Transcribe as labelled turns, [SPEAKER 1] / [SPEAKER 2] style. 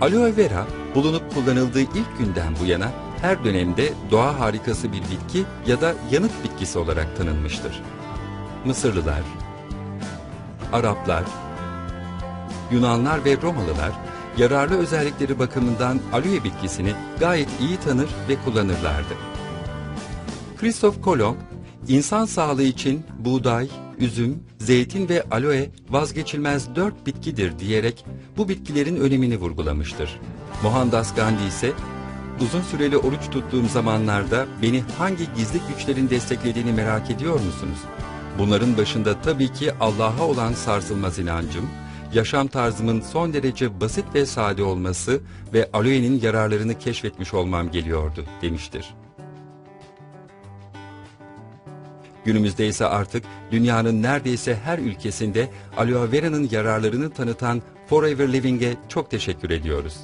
[SPEAKER 1] Aloe vera bulunup kullanıldığı ilk günden bu yana her dönemde doğa harikası bir bitki ya da yanıt bitkisi olarak tanınmıştır. Mısırlılar, Araplar, Yunanlar ve Romalılar yararlı özellikleri bakımından aloe bitkisini gayet iyi tanır ve kullanırlardı. Christoph Kolomb, insan sağlığı için buğday, üzüm, zeytin ve aloe vazgeçilmez dört bitkidir diyerek bu bitkilerin önemini vurgulamıştır. Mohandas Gandhi ise uzun süreli oruç tuttuğum zamanlarda beni hangi gizli güçlerin desteklediğini merak ediyor musunuz? Bunların başında tabii ki Allah'a olan sarsılmaz inancım, yaşam tarzımın son derece basit ve sade olması ve aloe'nin yararlarını keşfetmiş olmam geliyordu demiştir. Günümüzde ise artık dünyanın neredeyse her ülkesinde aloe vera'nın yararlarını tanıtan Forever Living'e çok teşekkür ediyoruz.